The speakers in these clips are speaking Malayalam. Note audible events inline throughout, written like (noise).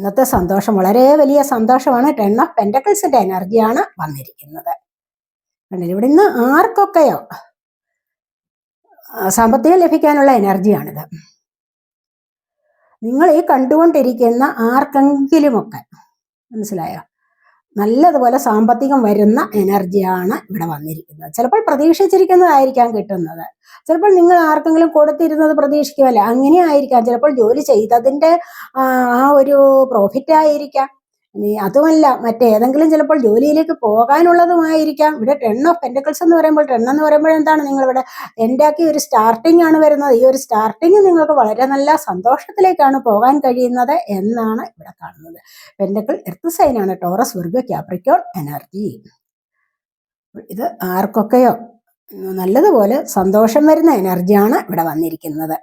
ഇന്നത്തെ സന്തോഷം വളരെ വലിയ സന്തോഷമാണ്. ടെൻ ഓഫ് പെന്റക്കിൾസിന്റെ എനർജിയാണ് വന്നിരിക്കുന്നത്. ഇവിടെ ഇന്ന് ആർക്കൊക്കെയോ സാമ്പത്തികം ലഭിക്കാനുള്ള എനർജിയാണിത് നിങ്ങൾ ഈ കണ്ടുകൊണ്ടിരിക്കുന്ന ആർക്കെങ്കിലുമൊക്കെ മനസ്സിലായോ? നല്ലതുപോലെ സാമ്പത്തികം വരുന്ന എനർജിയാണ് ഇവിടെ വന്നിരിക്കുന്നത്. ചിലപ്പോൾ പ്രതീക്ഷിച്ചിരിക്കുന്നതായിരിക്കാം കിട്ടുന്നത്. ചിലപ്പോൾ നിങ്ങൾ ആർക്കെങ്കിലും കൊടുത്തിരുന്നത് പ്രതീക്ഷിക്കുമല്ല? അങ്ങനെ ആയിരിക്കാം ചിലപ്പോൾ ജോലി ചെയ്തതിന്റെ ആ ഒരു പ്രോഫിറ്റ് ആയിരിക്കാം. അതുമല്ല മറ്റേതെങ്കിലും ചിലപ്പോൾ ജോലിയിലേക്ക് പോകാനുള്ളതുമായിരിക്കാം. ഇവിടെ ടെൺ ഓഫ് പെന്റക്കിൾസ് എന്ന് പറയുമ്പോൾ ടെൺ എന്ന് പറയുമ്പോൾ എന്താണ് നിങ്ങൾ ഇവിടെ എന്റെയാക്കി ഒരു സ്റ്റാർട്ടിംഗ് ആണ് വരുന്നത്. ഈ ഒരു സ്റ്റാർട്ടിംഗ് നിങ്ങൾക്ക് വളരെ നല്ല സന്തോഷത്തിലേക്കാണ് പോകാൻ കഴിയുന്നത് എന്നാണ് ഇവിടെ കാണുന്നത്. പെന്റക്കിൾ എർത്ത് സൈനാണ് ടോറസ് വർഗ ക്യാപ്രിക്കോൺ എനർജി ഇത് ആർക്കൊക്കെയോ നല്ലതുപോലെ സന്തോഷം വരുന്ന എനർജിയാണ് ഇവിടെ വന്നിരിക്കുന്നത്.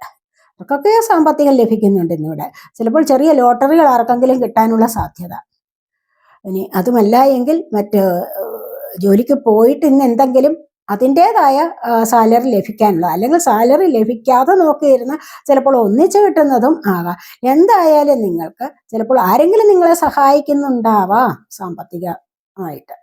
അവർക്കൊക്കെയോ സാമ്പത്തികം ലഭിക്കുന്നുണ്ട് ഇന്നിവിടെ. ചിലപ്പോൾ ചെറിയ ലോട്ടറികൾ ആർക്കെങ്കിലും കിട്ടാനുള്ള സാധ്യത. ഇനി അതുമല്ല എങ്കിൽ മറ്റ് ജോലിക്ക് പോയിട്ട് ഇന്ന് എന്തെങ്കിലും അതിന്റെതായ സാലറി ലഭിക്കാനുള്ള അല്ലെങ്കിൽ സാലറി ലഭിക്കാതെ നോക്കിയിരുന്ന ചിലപ്പോൾ ഒന്നിച്ച് കിട്ടുന്നതും ആകാം. എന്തായാലും നിങ്ങൾക്ക് ചിലപ്പോൾ ആരെങ്കിലും നിങ്ങളെ സഹായിക്കുന്നുണ്ടാവാം സാമ്പത്തികമായിട്ട്.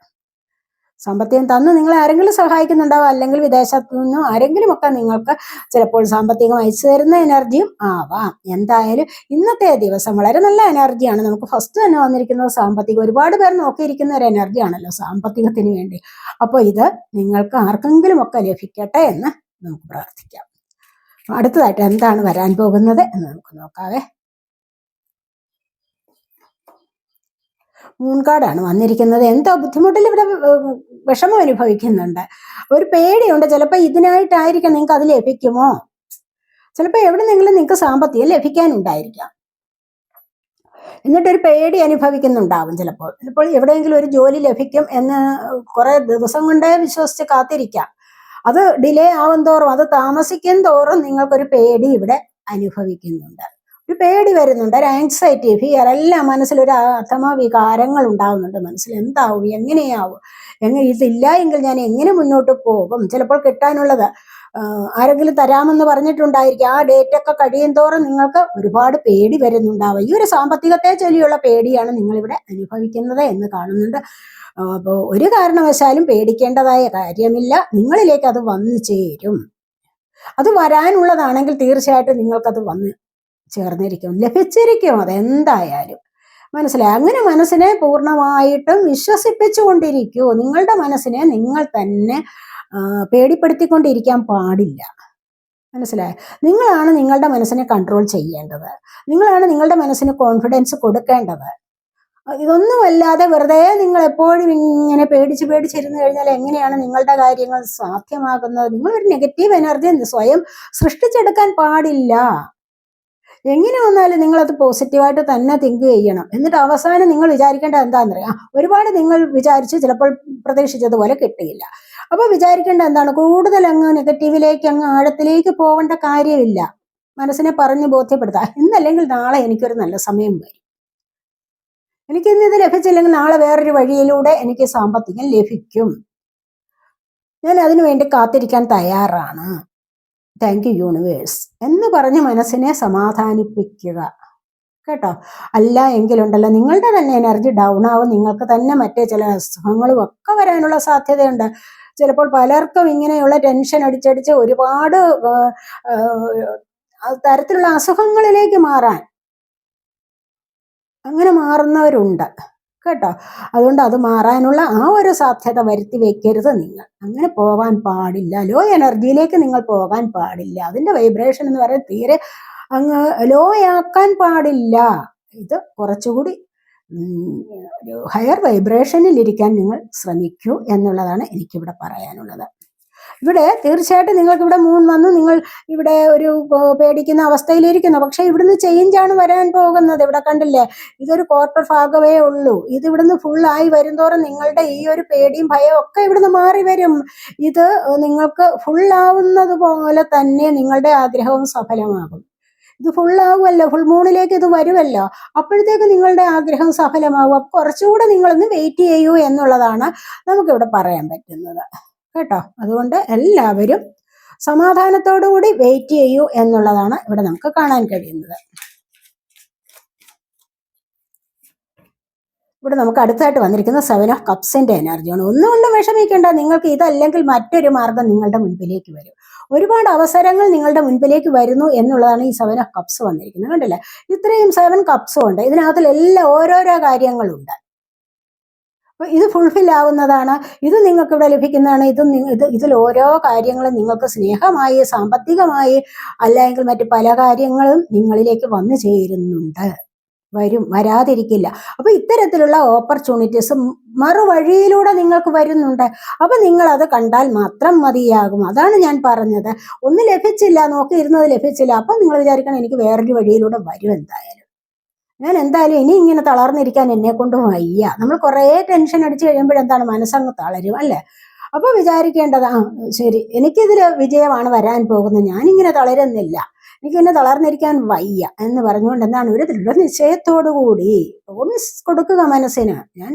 സാമ്പത്തികം തന്ന് നിങ്ങളെ ആരെങ്കിലും സഹായിക്കുന്നുണ്ടാവുക അല്ലെങ്കിൽ വിദേശത്തു നിന്നും ആരെങ്കിലും ഒക്കെ നിങ്ങൾക്ക് ചിലപ്പോൾ സാമ്പത്തികം അയച്ചു തരുന്ന എനർജിയും ആവാം. എന്തായാലും ഇന്നത്തെ ദിവസം വളരെ നല്ല എനർജിയാണ്. നമുക്ക് ഫസ്റ്റ് തന്നെ വന്നിരിക്കുന്നത് സാമ്പത്തികം. ഒരുപാട് പേർ നോക്കിയിരിക്കുന്ന ഒരു എനർജി ആണല്ലോ സാമ്പത്തികത്തിന് വേണ്ടി. അപ്പോൾ ഇത് നിങ്ങൾക്ക് ആർക്കെങ്കിലും ഒക്കെ ലഭിക്കട്ടെ എന്ന് നമുക്ക് പ്രാർത്ഥിക്കാം. അടുത്തതായിട്ട് എന്താണ് വരാൻ പോകുന്നത് എന്ന് നമുക്ക് നോക്കാവേ. മൂൺകാടാണ് വന്നിരിക്കുന്നത്. എന്തോ ബുദ്ധിമുട്ടിൽ ഇവിടെ വിഷമം അനുഭവിക്കുന്നുണ്ട്. ഒരു പേടിയുണ്ട്. ചിലപ്പോൾ ഇതിനായിട്ടായിരിക്കാം നിങ്ങൾക്ക് അത് ലഭിക്കുമോ? ചിലപ്പോൾ എവിടെന്നെങ്കിലും നിങ്ങൾക്ക് സാമ്പത്തികം ലഭിക്കാനുണ്ടായിരിക്കാം. എന്നിട്ടൊരു പേടി അനുഭവിക്കുന്നുണ്ടാവും ചിലപ്പോൾ. ചിലപ്പോൾ എവിടെയെങ്കിലും ഒരു ജോലി ലഭിക്കും എന്ന് കുറെ ദിവസം കൊണ്ടേ വിശ്വസിച്ച് കാത്തിരിക്കാം. അത് ഡിലേ ആവും തോറും അത് താമസിക്കും തോറും നിങ്ങൾക്കൊരു പേടി ഇവിടെ അനുഭവിക്കുന്നുണ്ട്. ഒരു പേടി വരുന്നുണ്ട്. ഒരു ആൻസൈറ്റി ഫിയർ എല്ലാം മനസ്സിലൊരു അഥമ വികാരങ്ങൾ ഉണ്ടാവുന്നുണ്ട് മനസ്സിൽ. എന്താവും? എങ്ങനെയാവും? എങ്ങനെ ഇതില്ല എങ്കിൽ ഞാൻ എങ്ങനെ മുന്നോട്ട് പോകും? ചിലപ്പോൾ കിട്ടാനുള്ളത് ആരെങ്കിലും തരാമെന്ന് പറഞ്ഞിട്ടുണ്ടായിരിക്കും. ആ ഡേറ്റ് ഒക്കെ കഴിയും തോറും നിങ്ങൾക്ക് ഒരുപാട് പേടി വരുന്നുണ്ടാവും. ഈ ഒരു സാമ്പത്തികത്തെ ചൊല്ലിയുള്ള പേടിയാണ് നിങ്ങളിവിടെ അനുഭവിക്കുന്നത് എന്ന് കാണുന്നുണ്ട്. അപ്പോൾ ഒരു കാരണവശാലും പേടിക്കേണ്ടതായ കാര്യമില്ല. നിങ്ങളിലേക്ക് അത് വന്നു ചേരും. അത് വരാനുള്ളതാണെങ്കിൽ തീർച്ചയായിട്ടും നിങ്ങൾക്കത് വന്ന് ചേർന്നിരിക്കും. ലഭിച്ചിരിക്കും അതെന്തായാലും. മനസ്സിലായി? അങ്ങനെ മനസ്സിനെ പൂർണമായിട്ടും വിശ്വസിപ്പിച്ചുകൊണ്ടിരിക്കൂ നിങ്ങളുടെ മനസ്സിനെ നിങ്ങൾ തന്നെ പേടിപ്പെടുത്തിക്കൊണ്ടിരിക്കാൻ പാടില്ല. മനസ്സിലായി? നിങ്ങളാണ് നിങ്ങളുടെ മനസ്സിനെ കൺട്രോൾ ചെയ്യേണ്ടത്. നിങ്ങളാണ് നിങ്ങളുടെ മനസ്സിന് കോൺഫിഡൻസ് കൊടുക്കേണ്ടത്. ഇതൊന്നുമല്ലാതെ വെറുതെ നിങ്ങൾ എപ്പോഴും ഇങ്ങനെ പേടിച്ച് പേടിച്ചിരുന്നു കഴിഞ്ഞാൽ എങ്ങനെയാണ് നിങ്ങളുടെ കാര്യങ്ങൾ സാധ്യമാകുന്നത്? നിങ്ങളൊരു നെഗറ്റീവ് എനർജി സ്വയം സൃഷ്ടിച്ചെടുക്കാൻ പാടില്ല. എങ്ങനെ വന്നാലും നിങ്ങളത് പോസിറ്റീവായിട്ട് തന്നെ തിങ്ക് ചെയ്യണം. എന്നിട്ട് അവസാനം നിങ്ങൾ വിചാരിക്കേണ്ടത് എന്താണെന്നറിയാം ഒരുപാട് നിങ്ങൾ വിചാരിച്ച് ചിലപ്പോൾ പ്രതീക്ഷിച്ചതുപോലെ കിട്ടിയില്ല. അപ്പോൾ വിചാരിക്കേണ്ട എന്താണ്? കൂടുതൽ അങ്ങ് നെഗറ്റീവിലേക്ക് അങ്ങ് ആഴത്തിലേക്ക് പോകേണ്ട കാര്യമില്ല. മനസ്സിനെ പറഞ്ഞ് ബോധ്യപ്പെടുത്താം. ഇന്നല്ലെങ്കിൽ നാളെ എനിക്കൊരു നല്ല സമയം വരും. എനിക്ക് ഇന്ന് ഇത് ലഭിച്ചില്ലെങ്കിൽ നാളെ വേറൊരു വഴിയിലൂടെ എനിക്ക് സാമ്പത്തികം ലഭിക്കും. ഞാൻ അതിനു വേണ്ടി കാത്തിരിക്കാൻ തയ്യാറാണ്. താങ്ക് യു യൂണിവേഴ്സ് എന്ന് പറഞ്ഞ് മനസ്സിനെ സമാധാനിപ്പിക്കുക. കേട്ടോ? അല്ല എങ്കിലുണ്ടല്ലോ നിങ്ങളുടെ തന്നെ എനർജി ഡൗൺ ആവും. നിങ്ങൾക്ക് തന്നെ മറ്റേ ചില അസുഖങ്ങളും ഒക്കെ വരാനുള്ള സാധ്യതയുണ്ട്. ചിലപ്പോൾ പലർക്കും ഇങ്ങനെയുള്ള ടെൻഷൻ അടിച്ചടിച്ച് ഒരുപാട് തരത്തിലുള്ള അസുഖങ്ങളിലേക്ക് മാറാൻ അങ്ങനെ മാറുന്നവരുണ്ട്. കേട്ടോ? അതുകൊണ്ട് അത് മാറാനുള്ള ആ ഒരു സാധ്യത വരുത്തി വെക്കരുത് നിങ്ങൾ. അങ്ങനെ പോകാൻ പാടില്ല. ലോ എനർജിയിലേക്ക് നിങ്ങൾ പോകാൻ പാടില്ല. അതിന്റെ വൈബ്രേഷൻ എന്ന് പറയുന്നത് തീരെ അങ്ങ് ലോ ആക്കാൻ പാടില്ല. ഇത് കുറച്ചുകൂടി ഹയർ വൈബ്രേഷനിൽ ഇരിക്കാൻ നിങ്ങൾ ശ്രമിക്കൂ എന്നുള്ളതാണ് എനിക്കിവിടെ പറയാനുള്ളത്. ഇവിടെ തീർച്ചയായിട്ടും നിങ്ങൾക്ക് ഇവിടെ മൂൺ വന്നു. നിങ്ങൾ ഇവിടെ ഒരു പേടിക്കുന്ന അവസ്ഥയിലിരിക്കുന്നു. പക്ഷെ ഇവിടുന്ന് ചേഞ്ച് ആണ് വരാൻ പോകുന്നത്. ഇവിടെ കണ്ടില്ലേ? ഇതൊരു ക്വാർട്ടർ ഭാഗമേ ഉള്ളൂ. ഇത് ഇവിടുന്ന് ഫുൾ ആയി വരുന്തോറും നിങ്ങളുടെ ഈ ഒരു പേടിയും ഭയവും ഒക്കെ ഇവിടുന്ന് മാറി വരും. ഇത് നിങ്ങൾക്ക് ഫുൾ ആവുന്നത് പോലെ തന്നെ നിങ്ങളുടെ ആഗ്രഹവും സഫലമാകും. ഇത് ഫുൾ ആവുമല്ലോ. ഫുൾ മൂണിലേക്ക് ഇത് വരുമല്ലോ. അപ്പോഴത്തേക്ക് നിങ്ങളുടെ ആഗ്രഹം സഫലമാകും കുറച്ചുകൂടെ നിങ്ങളൊന്ന് വെയിറ്റ് ചെയ്യൂ എന്നുള്ളതാണ് നമുക്കിവിടെ പറയാൻ പറ്റുന്നത്. കേട്ടോ? അതുകൊണ്ട് എല്ലാവരും സമാധാനത്തോടുകൂടി വെയിറ്റ് ചെയ്യൂ എന്നുള്ളതാണ് ഇവിടെ നമുക്ക് കാണാൻ കഴിയുന്നത്. ഇവിടെ നമുക്ക് അടുത്തായിട്ട് വന്നിരിക്കുന്ന സെവൻ ഓഫ് കപ്സിന്റെ എനർജിയാണ് ഒന്നുകൊണ്ടും വിഷമിക്കേണ്ട. നിങ്ങൾക്ക് ഇതല്ലെങ്കിൽ മറ്റൊരു മാർഗം നിങ്ങളുടെ മുൻപിലേക്ക് വരും. ഒരുപാട് അവസരങ്ങൾ നിങ്ങളുടെ മുൻപിലേക്ക് വരുന്നു എന്നുള്ളതാണ് ഈ സെവൻ ഓഫ് കപ്സ് വന്നിരിക്കുന്നത്. കണ്ടില്ലേ? ഇത്രയും സെവൻ കപ്സും ഉണ്ട്. ഇതിനകത്തിൽ എല്ലാ ഓരോരോ കാര്യങ്ങളുണ്ട്. അപ്പൊ ഇത് ഫുൾഫിൽ ആവുന്നതാണ്. ഇത് നിങ്ങൾക്ക് ഇവിടെ ലഭിക്കുന്നതാണ്. ഇത് ഇത് ഇതിൽ ഓരോ കാര്യങ്ങളും നിങ്ങൾക്ക് സ്നേഹമായി സാമ്പത്തികമായി അല്ലെങ്കിൽ മറ്റു പല കാര്യങ്ങളും നിങ്ങളിലേക്ക് വന്നു ചേരുന്നുണ്ട്. വരും വരാതിരിക്കില്ല. അപ്പൊ ഇത്തരത്തിലുള്ള ഓപ്പർച്യൂണിറ്റീസ് മറുവഴിയിലൂടെ നിങ്ങൾക്ക് വരുന്നുണ്ട്. അപ്പൊ നിങ്ങൾ അത് കണ്ടാൽ മാത്രം മതിയാകും. അതാണ് ഞാൻ പറഞ്ഞത്. ഒന്ന് ലഭിച്ചില്ല നോക്കി ഇരുന്നത് ലഭിച്ചില്ല. അപ്പൊ നിങ്ങൾ വിചാരിക്കണം എനിക്ക് വേറൊരു വഴിയിലൂടെ വരും എന്തായാലും. ഞാൻ എന്തായാലും ഇനി ഇങ്ങനെ തളർന്നിരിക്കാൻ എന്നെ കൊണ്ട് വയ്യ. നമ്മൾ കുറേ ടെൻഷൻ അടിച്ചു കഴിയുമ്പോഴെന്താണ് മനസ്സങ്ങ് തളരും അല്ലേ? അപ്പൊ വിചാരിക്കേണ്ടത് ആ ശരി എനിക്കിതിൽ വിജയമാണ് വരാൻ പോകുന്നത്. ഞാനിങ്ങനെ തളരുന്നില്ല. എനിക്കിങ്ങനെ തളർന്നിരിക്കാൻ വയ്യ എന്ന് പറഞ്ഞുകൊണ്ട് എന്താണ് ഒരു ദൃഢനിശ്ചയത്തോടു കൂടി പ്രോമിസ് കൊടുക്കുക മനസ്സിന്. ഞാൻ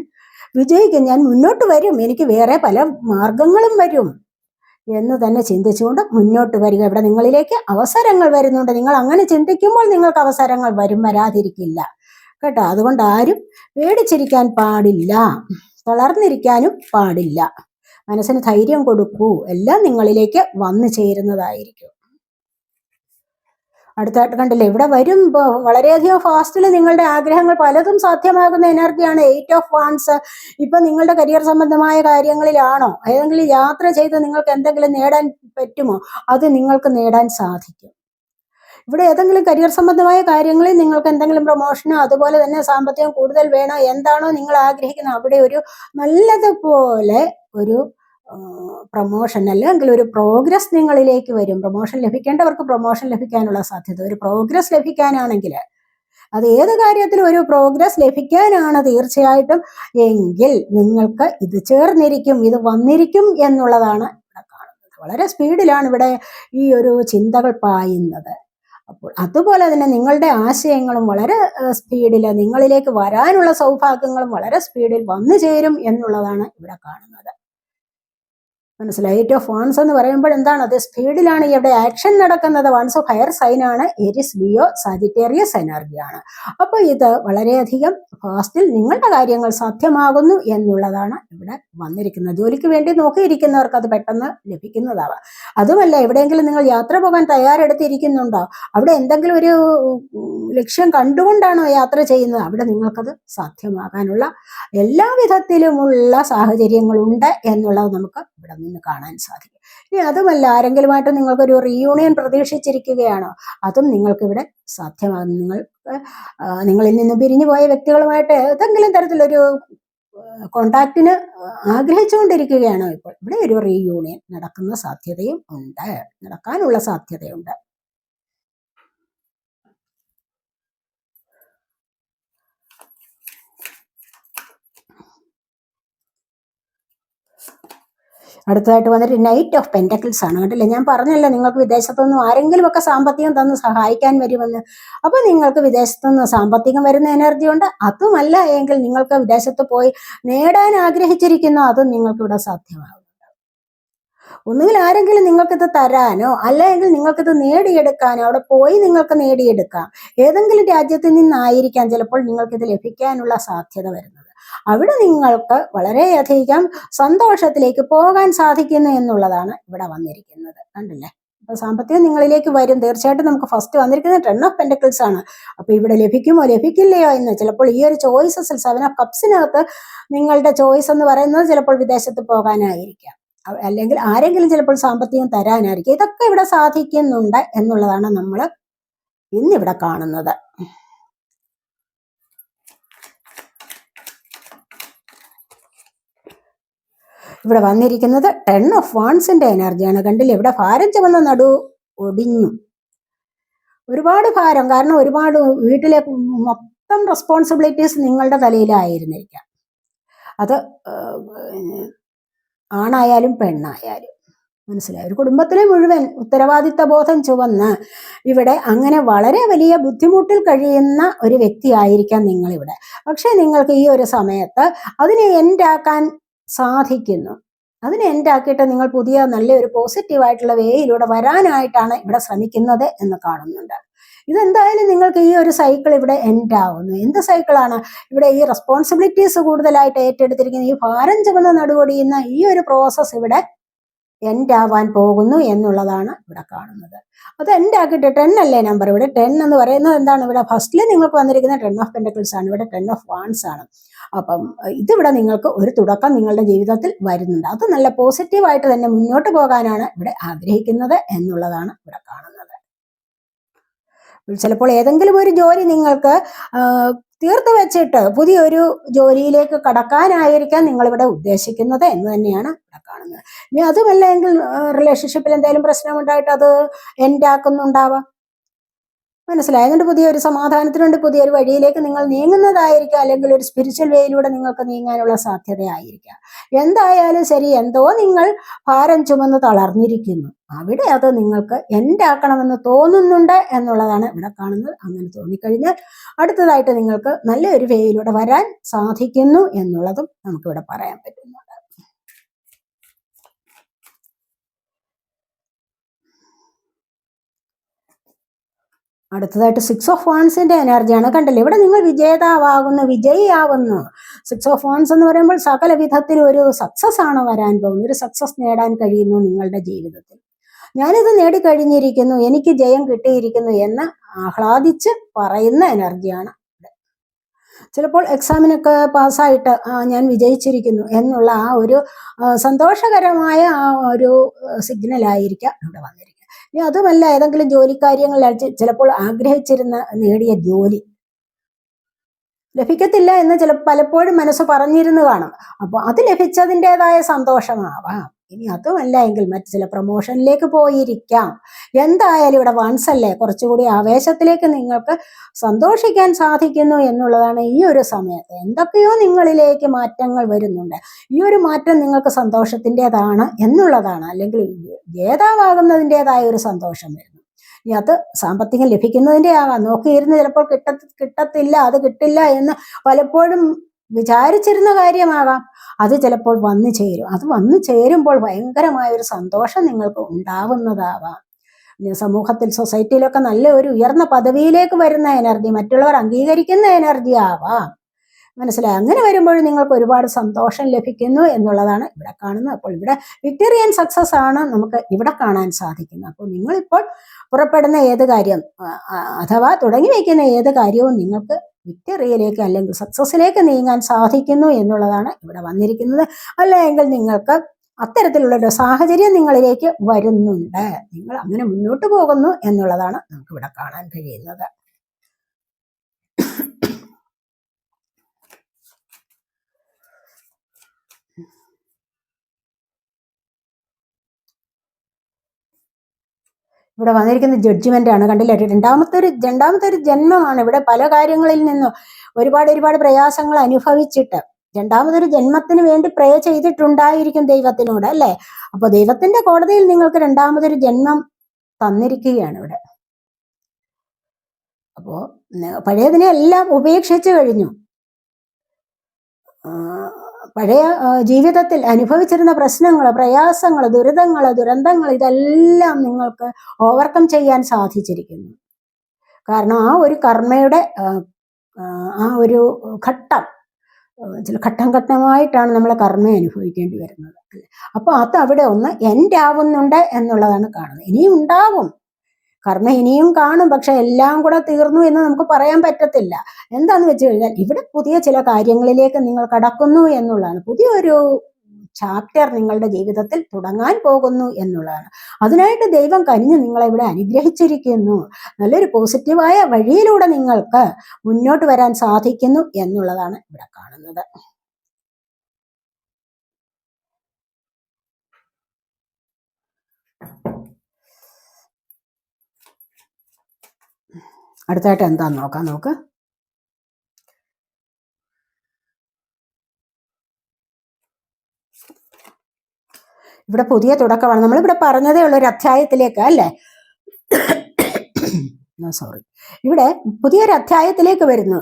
വിജയിക്കും ഞാൻ മുന്നോട്ട് വരും. എനിക്ക് വേറെ പല മാർഗങ്ങളും വരും. എന്ന് തന്നെ ചിന്തിച്ചുകൊണ്ട് മുന്നോട്ട് വരിക. ഇവിടെ നിങ്ങളിലേക്ക് അവസരങ്ങൾ വരുന്നുണ്ട്. നിങ്ങൾ അങ്ങനെ ചിന്തിക്കുമ്പോൾ നിങ്ങൾക്ക് അവസരങ്ങൾ വരും വരാതിരിക്കില്ല. കേട്ടോ? അതുകൊണ്ട് ആരും പേടിച്ചിരിക്കാൻ പാടില്ല. തളർന്നിരിക്കാനും പാടില്ല. മനസ്സിന് ധൈര്യം കൊടുക്കൂ. എല്ലാം നിങ്ങളിലേക്ക് വന്നു ചേരുന്നതായിരിക്കും. അടുത്തായിട്ട് കണ്ടില്ലേ? ഇവിടെ വരും ഇപ്പൊ വളരെയധികം ഫാസ്റ്റിൽ നിങ്ങളുടെ ആഗ്രഹങ്ങൾ പലതും സാധ്യമാകുന്ന എനർജിയാണ് എയ്റ്റ് ഓഫ് വാൻസ്. ഇപ്പൊ നിങ്ങളുടെ കരിയർ സംബന്ധമായ കാര്യങ്ങളിലാണോ? ഏതെങ്കിലും യാത്ര ചെയ്ത് നിങ്ങൾക്ക് എന്തെങ്കിലും നേടാൻ പറ്റുമോ? അത് നിങ്ങൾക്ക് നേടാൻ സാധിക്കും. ഇവിടെ ഏതെങ്കിലും കരിയർ സംബന്ധമായ കാര്യങ്ങളിൽ നിങ്ങൾക്ക് എന്തെങ്കിലും പ്രൊമോഷനോ അതുപോലെ തന്നെ സാമ്പത്തികം കൂടുതൽ വേണോ എന്താണോ നിങ്ങൾ ആഗ്രഹിക്കുന്നത് അവിടെ ഒരു നല്ലതുപോലെ ഒരു പ്രൊമോഷൻ അല്ലെങ്കിൽ ഒരു പ്രോഗ്രസ് നിങ്ങളിലേക്ക് വരും. പ്രൊമോഷൻ ലഭിക്കേണ്ടവർക്ക് പ്രൊമോഷൻ ലഭിക്കാനുള്ള സാധ്യത. ഒരു പ്രോഗ്രസ് ലഭിക്കാനാണെങ്കിൽ അത് ഏത് കാര്യത്തിലും ഒരു പ്രോഗ്രസ് ലഭിക്കാനാണ് തീർച്ചയായിട്ടും. എങ്കിൽ നിങ്ങൾക്ക് ഇത് ചേർന്നിരിക്കും ഇത് വന്നിരിക്കും എന്നുള്ളതാണ് ഇവിടെ കാണുന്നത്. വളരെ സ്പീഡിലാണ് ഇവിടെ ഈ ഒരു ചിന്തകൾ പായുന്നത്. അപ്പോൾ അതുപോലെ തന്നെ നിങ്ങളുടെ ആശയങ്ങളും വളരെ സ്പീഡിൽ നിങ്ങളിലേക്ക് വരാനുള്ള സൗഭാഗ്യങ്ങളും വളരെ സ്പീഡിൽ വന്നു ചേരും എന്നുള്ളതാണ് ഇവിടെ കാണുന്നത്. മനസ്സിലായി. എയ്റ്റ് ഓഫ് വൺസ് എന്ന് പറയുമ്പോൾ എന്താണ്? അത് സ്പീഡിലാണ് ഇവിടെ ആക്ഷൻ നടക്കുന്നത്. വൺസ് ഓഫ് ഹയർ സൈൻ ആണ്. എരിസ് ലിയോ സാജിറ്റേറിയസ് ആണ്. അപ്പോൾ ഇത് വളരെയധികം ഫാസ്റ്റിൽ നിങ്ങളുടെ കാര്യങ്ങൾ സാധ്യമാകുന്നു എന്നുള്ളതാണ് ഇവിടെ വന്നിരിക്കുന്നത്. ജോലിക്ക് വേണ്ടി നോക്കിയിരിക്കുന്നവർക്ക് അത് പെട്ടെന്ന് ലഭിക്കുന്നതാവാം. അതുമല്ല എവിടെയെങ്കിലും നിങ്ങൾ യാത്ര പോകാൻ തയ്യാറെടുത്തിരിക്കുന്നുണ്ടോ? അവിടെ എന്തെങ്കിലും ഒരു ലക്ഷ്യം കണ്ടുകൊണ്ടാണോ യാത്ര ചെയ്യുന്നത്? അവിടെ നിങ്ങൾക്കത് സാധ്യമാകാനുള്ള എല്ലാ വിധത്തിലുമുള്ള സാഹചര്യങ്ങളുണ്ട് എന്നുള്ളത് നമുക്ക് ഇവിടെ നിന്ന് കാണാൻ സാധിക്കും. ഇനി അതുമല്ല ആരെങ്കിലുമായിട്ട് നിങ്ങൾക്കൊരു റീയൂണിയൻ പ്രതീക്ഷിച്ചിരിക്കുകയാണോ? അതും നിങ്ങൾക്കിവിടെ സാധ്യമാകും. നിങ്ങൾ നിങ്ങളിൽ നിന്ന് പിരിഞ്ഞു പോയ വ്യക്തികളുമായിട്ട് ഏതെങ്കിലും തരത്തിലൊരു കോണ്ടാക്റ്റിന് ആഗ്രഹിച്ചുകൊണ്ടിരിക്കുകയാണോ ഇപ്പോൾ? ഇവിടെ ഒരു റീയൂണിയൻ നടക്കുന്ന സാധ്യതയും ഉണ്ട്. നടക്കാനുള്ള സാധ്യതയുണ്ട്. അടുത്തതായിട്ട് വന്നിട്ട് നൈറ്റ് ഓഫ് പെന്റക്കിൾസ് ആണ് കണ്ടില്ലേ ഞാൻ പറഞ്ഞല്ലോ നിങ്ങൾക്ക് വിദേശത്തുനിന്നും ആരെങ്കിലും ഒക്കെ സാമ്പത്തികം തന്ന് സഹായിക്കാൻ വരുമെന്ന്. അപ്പൊ നിങ്ങൾക്ക് വിദേശത്തുനിന്ന് സാമ്പത്തികം വരുന്ന എനർജി ഉണ്ട്. അതുമല്ല എങ്കിൽ നിങ്ങൾക്ക് വിദേശത്ത് പോയി നേടാൻ ആഗ്രഹിച്ചിരിക്കുന്നു അതും നിങ്ങൾക്ക് ഇവിടെ സാധ്യമാകും. ഒന്നുകിൽ ആരെങ്കിലും നിങ്ങൾക്കിത് തരാനോ അല്ലെങ്കിൽ നിങ്ങൾക്കിത് നേടിയെടുക്കാനോ അവിടെ പോയി നിങ്ങൾക്ക് നേടിയെടുക്കാം. ഏതെങ്കിലും രാജ്യത്തിൽ നിന്നായിരിക്കാം ചിലപ്പോൾ നിങ്ങൾക്കിത് ലഭിക്കാനുള്ള സാധ്യത വരുന്നത്. അവിടെ നിങ്ങൾക്ക് വളരെയധികം സന്തോഷത്തിലേക്ക് പോകാൻ സാധിക്കുന്നു എന്നുള്ളതാണ് ഇവിടെ വന്നിരിക്കുന്നത്. കണ്ടില്ലേ? അപ്പൊ സാമ്പത്തികം നിങ്ങളിലേക്ക് വരും. തീർച്ചയായിട്ടും നമുക്ക് ഫസ്റ്റ് വന്നിരിക്കുന്നത് ടെൻ ഓഫ് പെൻഡക്കിൾസ് ആണ്. അപ്പൊ ഇവിടെ ലഭിക്കുമോ ലഭിക്കില്ലയോ എന്ന് ചിലപ്പോൾ ഈ ഒരു ചോയ്സസിൽ സെവൻ ഓഫ് കപ്സിനകത്ത് നിങ്ങളുടെ ചോയ്സ് എന്ന് പറയുന്നത് ചിലപ്പോൾ വിദേശത്ത് പോകാനായിരിക്കാം. അല്ലെങ്കിൽ ആരെങ്കിലും ചിലപ്പോൾ സാമ്പത്തികം തരാനായിരിക്കും. ഇതൊക്കെ ഇവിടെ സാധിക്കുന്നുണ്ട് എന്നുള്ളതാണ് നമ്മൾ ഇന്നിവിടെ കാണുന്നത്. ഇവിടെ വന്നിരിക്കുന്നത് ടെൻ ഓഫ് വാൺസിന്റെ എനർജിയാണ് കണ്ടില്ല? ഇവിടെ ഭാരം ചുമന്ന നടു ഒടിഞ്ഞു. ഒരുപാട് ഭാരം കാരണം ഒരുപാട് വീട്ടിലെ മൊത്തം റെസ്പോൺസിബിലിറ്റീസ് നിങ്ങളുടെ തലയിലായിരുന്നിരിക്കാം. അത് ആണായാലും പെണ്ണായാലും. മനസ്സിലായി? ഒരു കുടുംബത്തിലെ മുഴുവൻ ഉത്തരവാദിത്ത ബോധം ചുവന്ന് ഇവിടെ അങ്ങനെ വളരെ വലിയ ബുദ്ധിമുട്ടിൽ കഴിയുന്ന ഒരു വ്യക്തിയായിരിക്കാം നിങ്ങളിവിടെ. പക്ഷെ നിങ്ങൾക്ക് ഈ ഒരു സമയത്ത് അതിനെ എൻഡാക്കാൻ സാധിക്കുന്നു. അതിനെ എൻഡാക്കിയിട്ട് നിങ്ങൾ പുതിയ നല്ലൊരു പോസിറ്റീവായിട്ടുള്ള വേയിലൂടെ വരാനായിട്ടാണ് ഇവിടെ ശ്രമിക്കുന്നത് എന്ന് കാണുന്നുണ്ട്. ഇതെന്തായാലും നിങ്ങൾക്ക് ഈ ഒരു സൈക്കിൾ ഇവിടെ എൻഡ് ആവുന്നു. എന്ത് സൈക്കിളാണ് ഇവിടെ ഈ റെസ്പോൺസിബിലിറ്റീസ് കൂടുതലായിട്ട് ഏറ്റെടുത്തിരിക്കുന്ന ഈ ഭാരം ചുമന്ന നടുപടിയുന്ന ഈ ഒരു പ്രോസസ്സ് ഇവിടെ എൻഡ് ആവാൻ പോകുന്നു എന്നുള്ളതാണ് ഇവിടെ കാണുന്നത്. അത് എൻഡ് ആക്കിയിട്ട് ടെൻ അല്ലേ നമ്പർ ഇവിടെ ടെൻ എന്ന് പറയുന്നത് എന്താണ്? ഇവിടെ ഫസ്റ്റിൽ നിങ്ങൾക്ക് വന്നിരിക്കുന്ന ടെൻ ഓഫ് പെൻഡക്കിൾസ് ആണ്. ഇവിടെ ടെൻ ഓഫ് വാൺസ് ആണ്. അപ്പം ഇതിവിടെ നിങ്ങൾക്ക് ഒരു തുടക്കം നിങ്ങളുടെ ജീവിതത്തിൽ വരുന്നുണ്ട്. അത് നല്ല പോസിറ്റീവായിട്ട് തന്നെ മുന്നോട്ട് പോകാനാണ് ഇവിടെ ആഗ്രഹിക്കുന്നത് എന്നുള്ളതാണ് ഇവിടെ കാണുന്നത്. ചിലപ്പോൾ ഏതെങ്കിലും ഒരു ജോലി നിങ്ങൾക്ക് തീർത്തു വെച്ചിട്ട് പുതിയൊരു ജോലിയിലേക്ക് കടക്കാനായിരിക്കാം നിങ്ങളിവിടെ ഉദ്ദേശിക്കുന്നത് എന്ന് തന്നെയാണ് ഇവിടെ കാണുന്നത്. ഇനി അതുമല്ലെങ്കിൽ റിലേഷൻഷിപ്പിൽ എന്തെങ്കിലും പ്രശ്നമുണ്ടായിട്ട് അത് എൻഡ് ആക്കുന്നുണ്ടാവാം. മനസ്സിലായി. എന്നിട്ട് പുതിയൊരു സമാധാനത്തിനുണ്ട്. പുതിയൊരു വഴിയിലേക്ക് നിങ്ങൾ നീങ്ങുന്നതായിരിക്കാം. അല്ലെങ്കിൽ ഒരു സ്പിരിച്വൽ വേയിലൂടെ നിങ്ങൾക്ക് നീങ്ങാനുള്ള സാധ്യതയായിരിക്കാം. എന്തായാലും ശരി എന്തോ നിങ്ങൾ ഭാരം ചുമന്ന് തളർന്നിരിക്കുന്നു. അവിടെ അത് നിങ്ങൾക്ക് എൻഡാക്കണമെന്ന് തോന്നുന്നുണ്ട് എന്നുള്ളതാണ് ഇവിടെ കാണുന്നത്. അങ്ങനെ തോന്നിക്കഴിഞ്ഞാൽ അടുത്തതായിട്ട് നിങ്ങൾക്ക് നല്ലൊരു വേയിലൂടെ വരാൻ സാധിക്കുന്നു എന്നുള്ളതും നമുക്കിവിടെ പറയാൻ പറ്റുന്നുണ്ട്. അടുത്തതായിട്ട് സിക്സ് ഓഫ് വാൺസിന്റെ എനർജിയാണ് കണ്ടില്ലേ? ഇവിടെ നിങ്ങൾ വിജേതാവാകുന്നു വിജയിയാവുന്നു. സിക്സ് ഓഫ് വാൺസ് എന്ന് പറയുമ്പോൾ സകല വിധത്തിൽ ഒരു സക്സസ് ആണ് വരാൻ പോകുന്നത്. ഒരു സക്സസ് നേടാൻ കഴിയുന്നു നിങ്ങളുടെ ജീവിതത്തിൽ. ഞാനിത് നേടിക്കഴിഞ്ഞിരിക്കുന്നു എനിക്ക് ജയം കിട്ടിയിരിക്കുന്നു എന്ന് ആഹ്ലാദിച്ച് പറയുന്ന എനർജിയാണ്. ചിലപ്പോൾ എക്സാമിനൊക്കെ പാസ്സായിട്ട് ഞാൻ വിജയിച്ചിരിക്കുന്നു എന്നുള്ള ആ ഒരു സന്തോഷകരമായ ആ ഒരു സിഗ്നലായിരിക്കാം ഇവിടെ വന്നിരിക്കുന്നത്. ഇനി അതുമല്ല ഏതെങ്കിലും ജോലി കാര്യങ്ങളിൽ ചിലപ്പോൾ ആഗ്രഹിച്ചിരുന്ന നേടിയ ജോലി. ലഭിക്കത്തില്ല എന്ന് ചില പലപ്പോഴും മനസ്സ് പറഞ്ഞിരുന്നു കാണും. അപ്പോൾ അത് ലഭിച്ചതിന്റെതായ സന്തോഷമാവാം. ഇനി അതുമല്ല എങ്കിൽ മറ്റു ചില പ്രൊമോഷനിലേക്ക് പോയിരിക്കാം. എന്തായാലും ഇവിടെ വൺസ് അല്ലേ? കുറച്ചുകൂടി ആവേശത്തിലേക്ക് നിങ്ങൾക്ക് സന്തോഷിക്കാൻ സാധിക്കുന്നു എന്നുള്ളതാണ് ഈ ഒരു സമയത്ത്. എന്തൊക്കെയോ നിങ്ങളിലേക്ക് മാറ്റങ്ങൾ വരുന്നുണ്ട്. ഈ ഒരു മാറ്റം നിങ്ങൾക്ക് സന്തോഷത്തിന്റെതാണ് എന്നുള്ളതാണ്. അല്ലെങ്കിൽ ജേതാവാകുന്നതിന്റെതായ ഒരു സന്തോഷം വരുന്നു. ഇനി അത് സാമ്പത്തികം ലഭിക്കുന്നതിന്റെ ആവാം നോക്കിയിരുന്ന് ചിലപ്പോൾ കിട്ട കിട്ടത്തില്ല അത് കിട്ടില്ല എന്ന് പലപ്പോഴും വിചാരിച്ചിരുന്ന കാര്യമാകാം. അത് ചിലപ്പോൾ വന്നു ചേരും. അത് വന്നു ചേരുമ്പോൾ ഭയങ്കരമായ ഒരു സന്തോഷം നിങ്ങൾക്ക് ഉണ്ടാവുന്നതാവാം. സമൂഹത്തിൽ സൊസൈറ്റിയിലൊക്കെ നല്ല ഒരു ഉയർന്ന പദവിയിലേക്ക് വരുന്ന എനർജി മറ്റുള്ളവർ അംഗീകരിക്കുന്ന എനർജി ആവാം. മനസ്സിലായി? അങ്ങനെ വരുമ്പോൾ നിങ്ങൾക്ക് ഒരുപാട് സന്തോഷം ലഭിക്കുന്നു എന്നുള്ളതാണ് ഇവിടെ കാണുന്നത്. അപ്പോൾ ഇവിടെ വിക്ടോറിയൻ സക്സസ് ആണ് നമുക്ക് ഇവിടെ കാണാൻ സാധിക്കുന്നത്. അപ്പോൾ നിങ്ങളിപ്പോൾ പുറപ്പെടുന്ന ഏത് കാര്യം അഥവാ തുടങ്ങി വയ്ക്കുന്ന ഏത് കാര്യവും നിങ്ങൾക്ക് വിക്ടറിയിലേക്ക് അല്ലെങ്കിൽ സക്സസ്സിലേക്ക് നീങ്ങാൻ സാധിക്കുന്നു എന്നുള്ളതാണ് ഇവിടെ വന്നിരിക്കുന്നത്. അല്ലെങ്കിൽ നിങ്ങൾക്ക് അത്തരത്തിലുള്ള ഒരു സാഹചര്യം നിങ്ങളിലേക്ക് വരുന്നുണ്ട്. നിങ്ങൾ അങ്ങനെ മുന്നോട്ട് പോകുന്നു എന്നുള്ളതാണ് നമുക്ക് ഇവിടെ കാണാൻ കഴിയുന്നത്. ഇവിടെ വന്നിരിക്കുന്ന ജഡ്ജ്മെന്റ് ആണ് കണ്ടില്ലേ? രണ്ടാമത്തെ ഒരു രണ്ടാമത്തെ ഒരു ജന്മമാണ്. ഇവിടെ പല കാര്യങ്ങളിൽ നിന്നും ഒരുപാട് ഒരുപാട് പ്രയാസങ്ങൾ അനുഭവിച്ചിട്ട് രണ്ടാമതൊരു ജന്മത്തിന് വേണ്ടി പ്രേ ചെയ്തിട്ടുണ്ടായിരിക്കും ദൈവത്തിനോട് അല്ലേ? അപ്പൊ ദൈവത്തിന്റെ കോടതിയിൽ നിങ്ങൾക്ക് രണ്ടാമതൊരു ജന്മം തന്നിരിക്കുകയാണ് ഇവിടെ. അപ്പോ പഴയതിനെ എല്ലാം ഉപേക്ഷിച്ചു കഴിഞ്ഞു. പഴയ ജീവിതത്തിൽ അനുഭവിച്ചിരുന്ന പ്രശ്നങ്ങൾ പ്രയാസങ്ങൾ ദുരിതങ്ങൾ ദുരന്തങ്ങൾ ഇതെല്ലാം നിങ്ങൾക്ക് ഓവർകം ചെയ്യാൻ സാധിച്ചിരിക്കുന്നു. കാരണം ആ ഒരു കർമ്മയുടെ ആ, ഒരു ഘട്ടം ചില ഘട്ടം ഘട്ടമായിട്ടാണ് നമ്മൾ കർമ്മ അനുഭവിക്കേണ്ടി വരുന്നത്. അപ്പോൾ അത് അവിടെ ഒന്ന് എന്റെ ആവുന്നുണ്ട് എന്നുള്ളതാണ് കാണുന്നത്. ഇനിയും ഉണ്ടാവും. കർമ്മ ഇനിയും കാണും പക്ഷെ എല്ലാം കൂടെ തീർന്നു എന്ന് നമുക്ക് പറയാൻ പറ്റത്തില്ല. എന്താന്ന് വെച്ച് കഴിഞ്ഞാൽ ഇവിടെ പുതിയ ചില കാര്യങ്ങളിലേക്ക് നിങ്ങൾ കടക്കുന്നു എന്നുള്ളതാണ്. പുതിയൊരു ചാപ്റ്റർ നിങ്ങളുടെ ജീവിതത്തിൽ തുടങ്ങാൻ പോകുന്നു എന്നുള്ളതാണ്. അതിനായിട്ട് ദൈവം കനിഞ്ഞ് നിങ്ങളെ ഇവിടെ അനുഗ്രഹിച്ചിരിക്കുന്നു. നല്ലൊരു പോസിറ്റീവായ വഴിയിലൂടെ നിങ്ങൾക്ക് മുന്നോട്ട് വരാൻ സാധിക്കുന്നു എന്നുള്ളതാണ് ഇവിടെ കാണുന്നത്. അടുത്തായിട്ട് എന്താന്ന് നോക്കാം നമുക്ക്. ഇവിടെ പുതിയ തുടക്കമാണ്. നമ്മളിവിടെ പറഞ്ഞതേ ഉള്ളൊരു അധ്യായത്തിലേക്ക് അല്ലേ? സോറി ഇവിടെ പുതിയൊരു അധ്യായത്തിലേക്ക് വരുന്നു.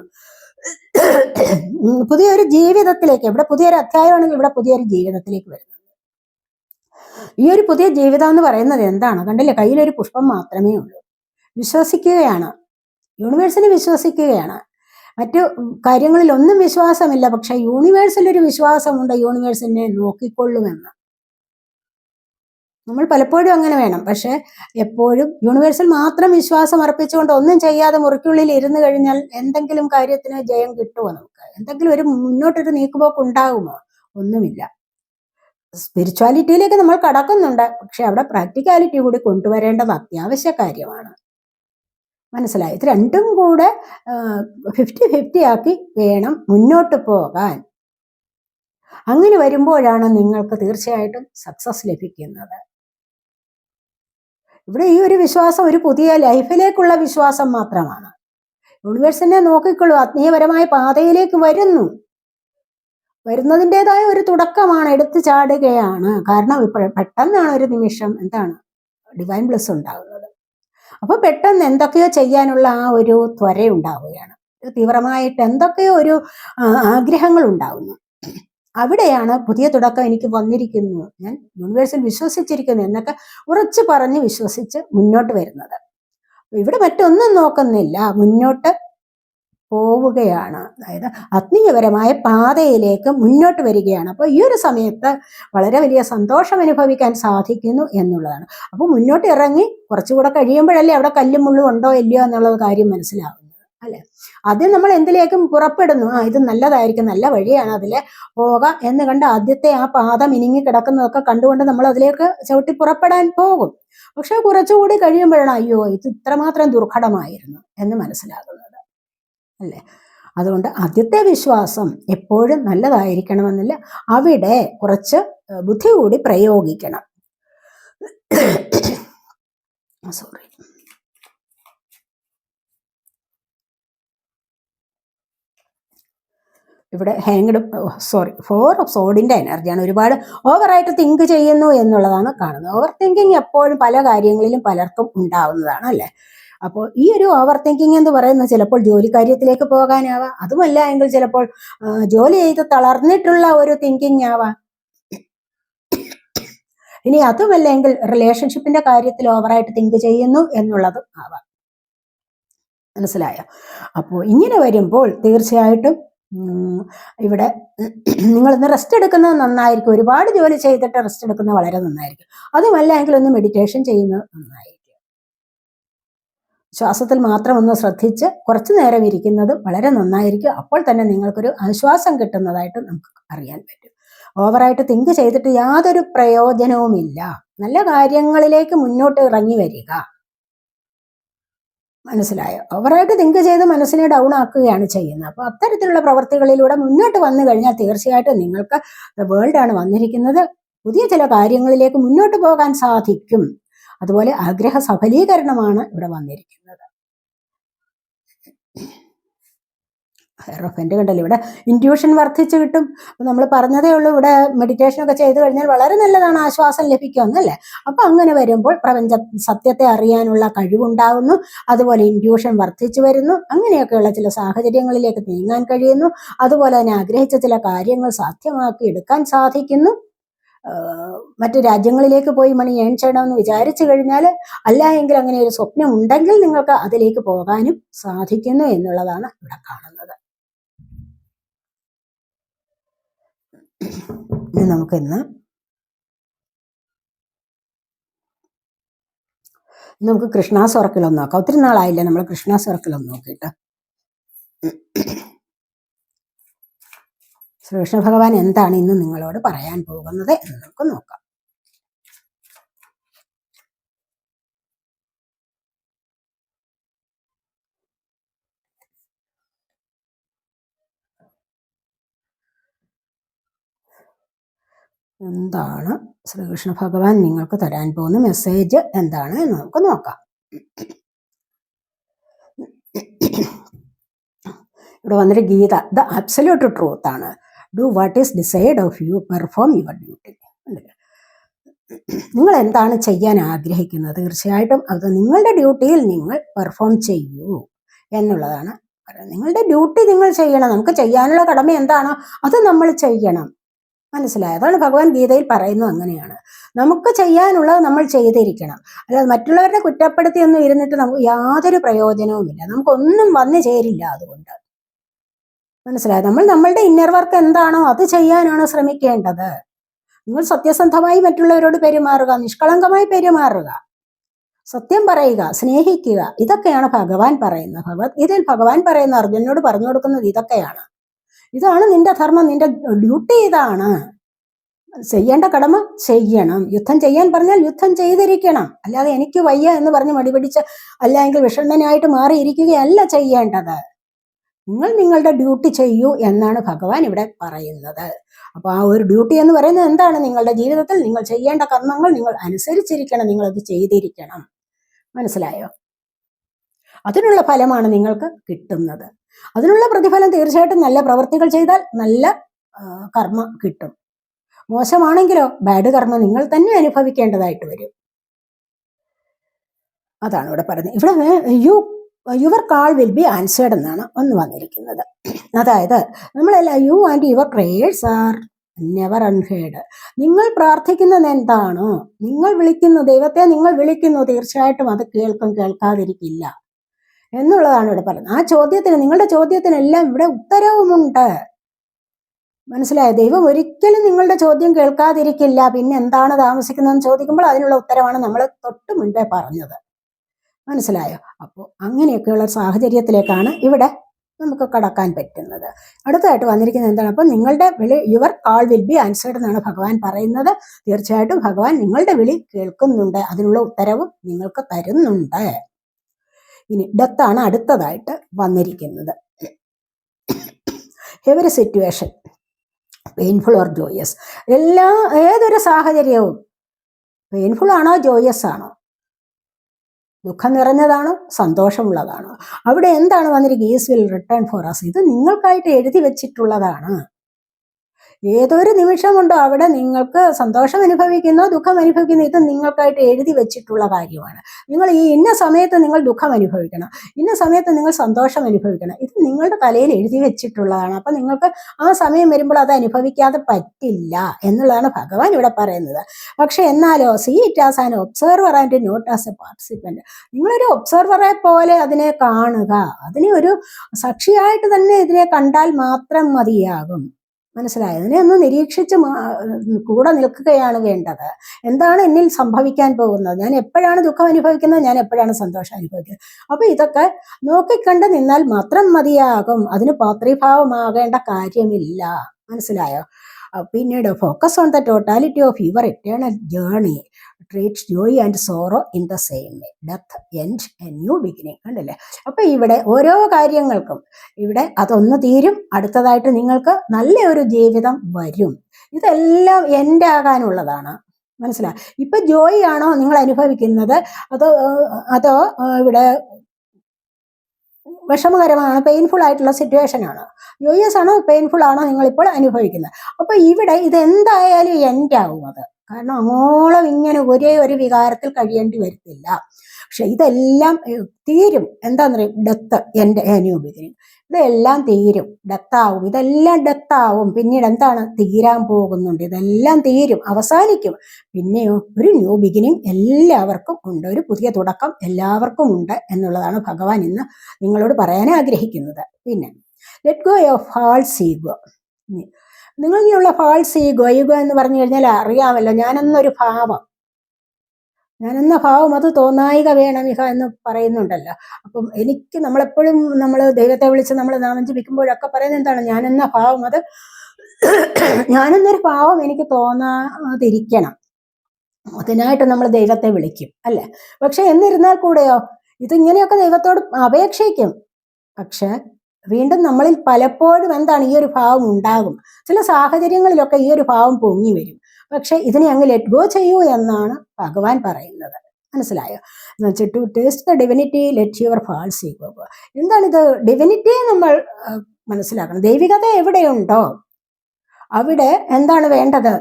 പുതിയൊരു ജീവിതത്തിലേക്ക്. ഇവിടെ പുതിയൊരു അധ്യായമാണെങ്കിൽ ഇവിടെ പുതിയൊരു ജീവിതത്തിലേക്ക് വരുന്നു. ഈ ഒരു പുതിയ ജീവിതം എന്ന് പറയുന്നത് എന്താണ്? കണ്ടില്ലേ? കയ്യിലൊരു പുഷ്പം മാത്രമേ ഉള്ളൂ. വിശ്വസിക്കുകയാണ്. യൂണിവേഴ്സിനെ വിശ്വസിക്കുകയാണ്. മറ്റു കാര്യങ്ങളിലൊന്നും വിശ്വാസമില്ല. പക്ഷെ യൂണിവേഴ്സിൽ ഒരു വിശ്വാസമുണ്ട് യൂണിവേഴ്സിനെ നോക്കിക്കൊള്ളുമെന്ന്. നമ്മൾ പലപ്പോഴും അങ്ങനെ വേണം. പക്ഷെ എപ്പോഴും യൂണിവേഴ്സിൽ മാത്രം വിശ്വാസം അർപ്പിച്ചുകൊണ്ട് ഒന്നും ചെയ്യാതെ മുറിക്കുള്ളിൽ ഇരുന്ന് കഴിഞ്ഞാൽ എന്തെങ്കിലും കാര്യത്തിന് ജയം കിട്ടുമോ നമുക്ക്? എന്തെങ്കിലും ഒരു മുന്നോട്ടൊരു നീക്കുപോക്ക് ഉണ്ടാകുമോ? ഒന്നുമില്ല. സ്പിരിച്വാലിറ്റിയിലേക്ക് നമ്മൾ കടക്കുന്നുണ്ട്. പക്ഷെ അവിടെ പ്രാക്ടിക്കാലിറ്റി കൂടി കൊണ്ടുവരേണ്ടത് അത്യാവശ്യ കാര്യമാണ്. മനസ്സിലായി. ഇത് രണ്ടും കൂടെ ഫിഫ്റ്റി ഫിഫ്റ്റി ആക്കി വേണം മുന്നോട്ട് പോകാൻ. അങ്ങനെ വരുമ്പോഴാണ് നിങ്ങൾക്ക് തീർച്ചയായിട്ടും സക്സസ് ലഭിക്കുന്നത്. ഇവിടെ ഈ ഒരു വിശ്വാസം ഒരു പുതിയ ലൈഫിലേക്കുള്ള വിശ്വാസം മാത്രമാണ്. യൂണിവേഴ്സിനെ നോക്കിക്കൊള്ളൂ ആത്മീയപരമായ പാതയിലേക്ക് വരുന്നു. വരുന്നതിന്റെതായ ഒരു തുടക്കമാണ് എടുത്തു ചാടുകയാണ്. കാരണം ഇപ്പോൾ പെട്ടെന്നാണ് ഒരു നിമിഷം എന്താണ് ഡിവൈൻ ബ്ലസ് ഉണ്ടാകുന്നത്. അപ്പൊ പെട്ടെന്ന് എന്തൊക്കെയോ ചെയ്യാനുള്ള ആ ഒരു ത്വര ഉണ്ടാവുകയാണ്. തീവ്രമായിട്ട് എന്തൊക്കെയോ ഒരു ആഗ്രഹങ്ങൾ ഉണ്ടാകുന്നു അവിടെയാണ് പുതിയ തുടക്കം എനിക്ക് വന്നിരിക്കുന്നു ഞാൻ യൂണിവേഴ്സിൽ വിശ്വസിച്ചിരിക്കുന്നു എന്നൊക്കെ ഉറച്ചു പറഞ്ഞ് വിശ്വസിച്ച് മുന്നോട്ട് വരുന്നത്. ഇവിടെ മറ്റൊന്നും നോക്കുന്നില്ല. മുന്നോട്ട് പോവുകയാണ്. അതായത് ആത്മീയപരമായ പാതയിലേക്ക് മുന്നോട്ട് വരികയാണ്. അപ്പോൾ ഈ ഒരു സമയത്ത് വളരെ വലിയ സന്തോഷം അനുഭവിക്കാൻ സാധിക്കുന്നു എന്നുള്ളതാണ്. അപ്പോൾ മുന്നോട്ട് ഇറങ്ങി കുറച്ചുകൂടെ കഴിയുമ്പോഴല്ലേ അവിടെ കല്ലും മുള്ളും ഉണ്ടോ ഇല്ലയോ എന്നുള്ള കാര്യം മനസ്സിലാവുന്നത് അല്ലേ? ആദ്യം നമ്മൾ എന്തിലേക്കും പുറപ്പെടുന്നു ആ ഇത് നല്ലതായിരിക്കും നല്ല വഴിയാണ് അതിലെ പോകാം എന്ന് കണ്ട് ആദ്യത്തെ ആ പാത മിനിങ്ങി കിടക്കുന്നതൊക്കെ കണ്ടുകൊണ്ട് നമ്മൾ അതിലേക്ക് ചവിട്ടി പുറപ്പെടാൻ പോകും. പക്ഷെ കുറച്ചുകൂടി കഴിയുമ്പോഴാണ് അയ്യോ ഇത് ഇത്രമാത്രം ദുർഘടമായിരുന്നു എന്ന് മനസ്സിലാകുന്നത്. അല്ലേ? അതുകൊണ്ട് ആദ്യത്തെ വിശ്വാസം എപ്പോഴും നല്ലതായിരിക്കണമെന്നില്ല. അവിടെ കുറച്ച് ബുദ്ധി കൂടി പ്രയോഗിക്കണം. (coughs) സോറി ഇവിടെ ഹാങ്ഡ് സോറി ഫോർ ഓഫ് സോഡിന്റെ എനർജിയാണ് ഒരുപാട് ഓവറായിട്ട് തിങ്ക് ചെയ്യുന്നു എന്നുള്ളതാണ് കാണുന്നത്. ഓവർ തിങ്കിങ് എപ്പോഴും പല കാര്യങ്ങളിലും പലർക്കും ഉണ്ടാവുന്നതാണ് അല്ലേ? അപ്പോൾ ഈ ഒരു ഓവർ തിങ്കിങ് എന്ന് പറയുന്നത് ചിലപ്പോൾ ജോലി കാര്യത്തിലേക്ക് പോകാനാവാം. അതുമല്ല എങ്കിൽ ചിലപ്പോൾ ജോലി ചെയ്ത് തളർന്നിട്ടുള്ള ഒരു തിങ്കിങ് ആവാം. ഇനി അതുമല്ല എങ്കിൽ റിലേഷൻഷിപ്പിന്റെ കാര്യത്തിൽ ഓവറായിട്ട് തിങ്ക് ചെയ്യുന്നു എന്നുള്ളതും ആവാം. മനസ്സിലായോ? അപ്പോൾ ഇങ്ങനെ വരുമ്പോൾ തീർച്ചയായിട്ടും ഇവിടെ നിങ്ങൾ ഇന്ന് റെസ്റ്റ് എടുക്കുന്നത് നന്നായിരിക്കും. ഒരുപാട് ജോലി ചെയ്തിട്ട് റെസ്റ്റ് എടുക്കുന്നത് വളരെ നന്നായിരിക്കും. അതുമല്ല എങ്കിൽ ഒന്ന് മെഡിറ്റേഷൻ ചെയ്യുന്നത് നന്നായിരിക്കും. ശ്വാസത്തിൽ മാത്രം ഒന്ന് ശ്രദ്ധിച്ച് കുറച്ചു നേരം ഇരിക്കുന്നത് വളരെ നന്നായിരിക്കും. അപ്പോൾ തന്നെ നിങ്ങൾക്കൊരു ആശ്വാസം കിട്ടുന്നതായിട്ട് നമുക്ക് അറിയാൻ പറ്റും. ഓവറായിട്ട് തിങ്ക് ചെയ്തിട്ട് യാതൊരു പ്രയോജനവുമില്ല. നല്ല കാര്യങ്ങളിലേക്ക് മുന്നോട്ട് ഇറങ്ങി വരിക. മനസ്സിലായോ? ഓവറായിട്ട് തിങ്ക് ചെയ്ത് മനസ്സിനെ ഡൗൺ ആക്കുകയാണ് ചെയ്യുന്നത്. അപ്പോൾ അത്തരത്തിലുള്ള പ്രവർത്തികളിലൂടെ മുന്നോട്ട് വന്നു കഴിഞ്ഞാൽ തീർച്ചയായിട്ടും നിങ്ങൾക്ക് വേൾഡ് ആണ് വന്നിരിക്കുന്നത്. പുതിയ ചില കാര്യങ്ങളിലേക്ക് മുന്നോട്ട് പോകാൻ സാധിക്കും. അതുപോലെ ആഗ്രഹ സഫലീകരണമാണ് ഇവിടെ വന്നിരിക്കുന്നത്. റഫന്റെ കണ്ടല്ലോ. ഇവിടെ ഇന്റ്യൂഷൻ വർദ്ധിച്ചു കിട്ടും. നമ്മൾ പറഞ്ഞതേ ഉള്ളൂ ഇവിടെ മെഡിറ്റേഷൻ ഒക്കെ ചെയ്തു കഴിഞ്ഞാൽ വളരെ നല്ലതാണ് ആശ്വാസം ലഭിക്കുമെന്നല്ലേ അപ്പൊ അങ്ങനെ വരുമ്പോൾ പ്രപഞ്ച സത്യത്തെ അറിയാനുള്ള കഴിവുണ്ടാകുന്നു അതുപോലെ ഇന്റ്യൂഷൻ വർദ്ധിച്ചു വരുന്നു. അങ്ങനെയൊക്കെയുള്ള ചില സാഹചര്യങ്ങളിലേക്ക് നീങ്ങാൻ കഴിയുന്നു. അതുപോലെ തന്നെ ആഗ്രഹിച്ച ചില കാര്യങ്ങൾ സാധ്യമാക്കി എടുക്കാൻ സാധിക്കുന്നു. മറ്റു രാജ്യങ്ങളിലേക്ക് പോയി മണി ഏൺ ചെയ്യണമെന്ന് വിചാരിച്ചു കഴിഞ്ഞാൽ അല്ല എങ്കിൽ അങ്ങനെ ഒരു സ്വപ്നം ഉണ്ടെങ്കിൽ നിങ്ങൾക്ക് അതിലേക്ക് പോകാനും സാധിക്കുന്നു എന്നുള്ളതാണ് ഇവിടെ കാണുന്നത്. ഇനി നമുക്ക് ഇന്ന് നമുക്ക് കൃഷ്ണ സർക്കിളൊന്ന് നോക്കാം. ഒത്തിരി നാളായില്ല നമ്മൾ കൃഷ്ണ സർക്കിളൊന്ന് നോക്കിയിട്ട്. ശ്രീകൃഷ്ണ ഭഗവാൻ എന്താണ് ഇന്ന് നിങ്ങളോട് പറയാൻ പോകുന്നത് എന്ന് നമുക്ക് നോക്കാം. എന്താണ് ശ്രീകൃഷ്ണ ഭഗവാൻ നിങ്ങൾക്ക് തരാൻ പോകുന്ന മെസ്സേജ് എന്താണ് എന്ന് നമുക്ക് നോക്കാം. ഇവിടെ വന്നിട്ട് ഗീത ദ അബ്സല്യൂട്ട് ട്രൂത്ത് ആണ്. Do what is decide of you perform your duty നിങ്ങൾ എന്താണ് ചെയ്യാൻ ആഗ്രഹിക്കുന്നത്? തീർച്ചയായിട്ടും അത് നിങ്ങളുടെ ഡ്യൂട്ടിയിൽ നിങ്ങൾ പെർഫോം ചെയ്യൂ എന്നുള്ളതാണ് നിങ്ങളുടെ ഡ്യൂട്ടി നിങ്ങൾ ചെയ്യണം. നമുക്ക് ചെയ്യാനുള്ള കടമ എന്താണോ? അത് നമ്മൾ ചെയ്യണം. മനസ്സിലായോ? അതാണ് ഭഗവാൻ ഗീതയിൽ പറയുന്നത് അങ്ങനെയാണ്. നമുക്ക് ചെയ്യാനുള്ളത് നമ്മൾ ചെയ്തിരിക്കണം. അല്ലാതെ മറ്റുള്ളവരുടെ കുറ്റപ്പെടുത്തിയൊന്നും ഇരുന്നിട്ട് നമുക്ക് യാതൊരു പ്രയോജനവുമില്ല. നമുക്കൊന്നും വന്നു ചേരില്ല അതുകൊണ്ട്. മനസ്സിലായോ? നമ്മൾ നമ്മളുടെ ഇന്നർ വർക്ക് എന്താണോ അത് ചെയ്യാനാണ് ശ്രമിക്കേണ്ടത്. നിങ്ങൾ സത്യസന്ധമായി മറ്റുള്ളവരോട് പെരുമാറുക നിഷ്കളങ്കമായി പെരുമാറുക. സത്യം പറയുക സ്നേഹിക്കുക ഇതൊക്കെയാണ് ഭഗവാൻ പറയുന്നത്. ഭഗവത് ഇതിൽ ഭഗവാൻ പറയുന്ന അർജുനോട് പറഞ്ഞു കൊടുക്കുന്നത് ഇതൊക്കെയാണ്. ഇതാണ് നിന്റെ ധർമ്മം നിന്റെ ഡ്യൂട്ടി ഇതാണ്. ചെയ്യേണ്ട കടമ ചെയ്യണം. യുദ്ധം ചെയ്യാൻ പറഞ്ഞാൽ യുദ്ധം ചെയ്തിരിക്കണം. അല്ലാതെ എനിക്ക് വയ്യ എന്ന് പറഞ്ഞ് മടിപിടിച്ച് അല്ലെങ്കിൽ വിഷണ്ണനായിട്ട് മാറിയിരിക്കുകയല്ല ചെയ്യേണ്ടത്. നിങ്ങൾ നിങ്ങളുടെ ഡ്യൂട്ടി ചെയ്യൂ എന്നാണ് ഭഗവാൻ ഇവിടെ പറയുന്നത്. അപ്പൊ ആ ഒരു ഡ്യൂട്ടി എന്ന് പറയുന്നത് എന്താണ്? നിങ്ങളുടെ ജീവിതത്തിൽ നിങ്ങൾ ചെയ്യേണ്ട കർമ്മങ്ങൾ നിങ്ങൾ അനുസരിച്ചിരിക്കണം നിങ്ങൾ അത് ചെയ്തിരിക്കണം. മനസ്സിലായോ? അതിനുള്ള ഫലമാണ് നിങ്ങൾക്ക് കിട്ടുന്നത്. അതിനുള്ള പ്രതിഫലം തീർച്ചയായിട്ടും നല്ല പ്രവൃത്തികൾ ചെയ്താൽ നല്ല കർമ്മ കിട്ടും. മോശമാണെങ്കിലോ ബാഡ് കർമ്മ നിങ്ങൾ തന്നെ അനുഭവിക്കേണ്ടതായിട്ട് വരും. അതാണ് ഇവിടെ പറയുന്നത്. ഇവിടെ you your call will be answered എന്നാണ് ഒന്ന് വന്നിരിക്കുന്നത്. അതായത് നമ്മളെല്ലാം you and your prayers are never unheard നിങ്ങൾ പ്രാർത്ഥിക്കുന്നത് എന്താണോ നിങ്ങൾ വിളിക്കുന്നു ദൈവത്തെ നിങ്ങൾ വിളിക്കുന്നു തീർച്ചയായിട്ടും അത് കേൾക്കും കേൾക്കാതിരിക്കില്ല എന്നുള്ളതാണ് ഇവിടെ പറയുന്നത്. ആ ചോദ്യത്തിന് നിങ്ങളുടെ ചോദ്യത്തിനെല്ലാം ഇവിടെ ഉത്തരവുമുണ്ട്. മനസ്സിലായ? ദൈവം ഒരിക്കലും നിങ്ങളുടെ ചോദ്യം കേൾക്കാതിരിക്കില്ല. പിന്നെ എന്താണ് താമസിക്കുന്നതെന്ന് ചോദിക്കുമ്പോൾ അതിനുള്ള ഉത്തരവാണ് നമ്മൾ തൊട്ട് മുൻപേ പറഞ്ഞത്. മനസ്സിലായോ? അപ്പോൾ അങ്ങനെയൊക്കെയുള്ള സാഹചര്യത്തിലേക്കാണ് ഇവിടെ നമുക്ക് കടക്കാൻ പറ്റുന്നത്. അടുത്തായിട്ട് വന്നിരിക്കുന്നത് എന്താണ്? അപ്പോൾ നിങ്ങളുടെ വിളി your call will be answered എന്നാണ് ഭഗവാൻ പറയുന്നത്. തീർച്ചയായിട്ടും ഭഗവാൻ നിങ്ങളുടെ വിളി കേൾക്കുന്നുണ്ട്. അതിനുള്ള ഉത്തരവും നിങ്ങൾക്ക് തരുന്നുണ്ട്. ഇനി ഡെത്താണ് അടുത്തതായിട്ട് വന്നിരിക്കുന്നത്. Every situation painful or joyous എല്ലാ ഏതൊരു സാഹചര്യവും പെയിൻഫുൾ ആണോ ജോയസ് ആണോ? ദുഃഖം നിറഞ്ഞതാണോ സന്തോഷമുള്ളതാണോ. അവിടെ എന്താണ് വന്നിരിക്കുക is will return for us ഇത് നിങ്ങൾക്കായിട്ട് എഴുതി വെച്ചിട്ടുള്ളതാണ്. ഏതൊരു നിമിഷമുണ്ടോ അവിടെ നിങ്ങൾക്ക് സന്തോഷം അനുഭവിക്കുന്നു ദുഃഖം അനുഭവിക്കുന്നു ഇത് നിങ്ങൾക്കായിട്ട് എഴുതി വെച്ചിട്ടുള്ള കാര്യമാണ്. നിങ്ങൾ ഈ ഇന്ന സമയത്ത് നിങ്ങൾ ദുഃഖം അനുഭവിക്കണം ഇന്ന സമയത്ത് നിങ്ങൾ സന്തോഷം അനുഭവിക്കണം ഇത് നിങ്ങളുടെ തലയിൽ എഴുതി വെച്ചിട്ടുള്ളതാണ്. അപ്പം നിങ്ങൾക്ക് ആ സമയം വരുമ്പോൾ അത് അനുഭവിക്കാതെ പറ്റില്ല എന്നുള്ളതാണ് ഭഗവാൻ ഇവിടെ പറയുന്നത്. പക്ഷെ എന്നാലോ seat as an observer and not as a participant നിങ്ങളൊരു ഒബ്സർവറെ പോലെ അതിനെ കാണുക. അതിനെ ഒരു സാക്ഷിയായിട്ട് തന്നെ ഇതിനെ കണ്ടാൽ മാത്രം മതിയാകും. മനസ്സിലായോ? അതിനെ ഒന്ന് നിരീക്ഷിച്ച് കൂടെ നിൽക്കുകയാണ് വേണ്ടത്. എന്താണ് എന്നിൽ സംഭവിക്കാൻ പോകുന്നത്? ഞാൻ എപ്പോഴാണ് ദുഃഖം അനുഭവിക്കുന്നത്? ഞാൻ എപ്പോഴാണ് സന്തോഷം അനുഭവിക്കുന്നത്? അപ്പൊ ഇതൊക്കെ നോക്കിക്കണ്ട് നിന്നാൽ മാത്രം മതിയാകും. അതിന് പാത്രീഭാവമാകേണ്ട കാര്യമില്ല. മനസ്സിലായോ? പിന്നീട് focus on the totality of your eternal journey treats joy and sorrow in the same way death end a new beginning കണ്ടില്ലേ? അപ്പൊ ഇവിടെ ഓരോ കാര്യങ്ങൾക്കും ഇവിടെ അതൊന്ന് തീരും അടുത്തതായിട്ട് നിങ്ങൾക്ക് നല്ല ഒരു ജീവിതം വരും. ഇതെല്ലാം എന്റെ ആകാനുള്ളതാണ് മനസ്സിലായി ഇപ്പൊ ജോയി ആണോ നിങ്ങൾ അനുഭവിക്കുന്നത്? അതോ അതോ ഇവിടെ വിഷമകരമാണ് പെയിൻഫുൾ ആയിട്ടുള്ള സിറ്റുവേഷൻ ആണ്. എസ് ആണോ പെയിൻഫുൾ ആണോ നിങ്ങൾ ഇപ്പോൾ അനുഭവിക്കുന്നത്. അപ്പൊ ഇവിടെ ഇത് എന്തായാലും എൻഡ് ആവും അത് കാരണം അങ്ങോളം ഇങ്ങനെ ഒരേ ഒരു വികാരത്തിൽ കഴിയേണ്ടി വരത്തില്ല. പക്ഷെ ഇതെല്ലാം തീരും. എന്താന്ന് പറയും ഡെത്ത് എന്റെ അനുഭവിക്കുന്നു ഇതെല്ലാം തീരും. ഡെത്താവും ഇതെല്ലാം ഡെത്താവും പിന്നീട് എന്താണ്? തീരാൻ പോകുന്നുണ്ട്. ഇതെല്ലാം തീരും. അവസാനിക്കും. പിന്നെയോ ഒരു ന്യൂ ബിഗിനിങ് എല്ലാവർക്കും ഉണ്ട്. ഒരു പുതിയ തുടക്കം എല്ലാവർക്കും ഉണ്ട് എന്നുള്ളതാണ് ഭഗവാൻ ഇന്ന് നിങ്ങളോട് പറയാൻ ആഗ്രഹിക്കുന്നത്. പിന്നെ ലെറ്റ് ഗോ ഓഫ് ഈഗോ സീഗോ നിങ്ങളിലുള്ള ഫാൾസ് ഈഗോ ഈഗോ എന്ന് പറഞ്ഞു കഴിഞ്ഞാൽ അറിയാമല്ലോ. ഞാനെന്നൊരു ഭാവം. ഞാനെന്ന ഭാവം അത് തോന്നായിക വേണമിഹ എന്ന് പറയുന്നുണ്ടല്ലോ. അപ്പം എനിക്ക് നമ്മളെപ്പോഴും നമ്മൾ ദൈവത്തെ വിളിച്ച് നമ്മൾ നാമം ജപിക്കുമ്പോഴൊക്കെ പറയുന്നത് എന്താണ്? ഞാനെന്ന ഭാവം അത് (clears throat) ഞാനെന്നൊരു ഭാവം എനിക്ക് തോന്നാതിരിക്കണം. അതിനായിട്ട് നമ്മൾ ദൈവത്തെ വിളിക്കും അല്ലേ? പക്ഷെ എന്നിരുന്നാൽ കൂടെയോ? ഇതിങ്ങനെയൊക്കെ ദൈവത്തോട് അപേക്ഷിക്കും. പക്ഷെ വീണ്ടും നമ്മളിൽ പലപ്പോഴും എന്താണ്? ഈ ഒരു ഭാവം ഉണ്ടാകും. ചില സാഹചര്യങ്ങളിലൊക്കെ ഈ ഒരു ഭാവം പൊങ്ങി വരും. പക്ഷെ ഇതിനെ അങ്ങ് ലെറ്റ് ഗോ ചെയ്യൂ എന്നാണ് ഭഗവാൻ പറയുന്നത്. മനസ്സിലായോ? എന്നുവെച്ചാൽ to taste the divinity let your false ego ഇത് ഡിവിനിറ്റിയെ നമ്മൾ മനസ്സിലാക്കണം. ദൈവികത എവിടെയുണ്ടോ അവിടെ എന്താണ് വേണ്ടത്?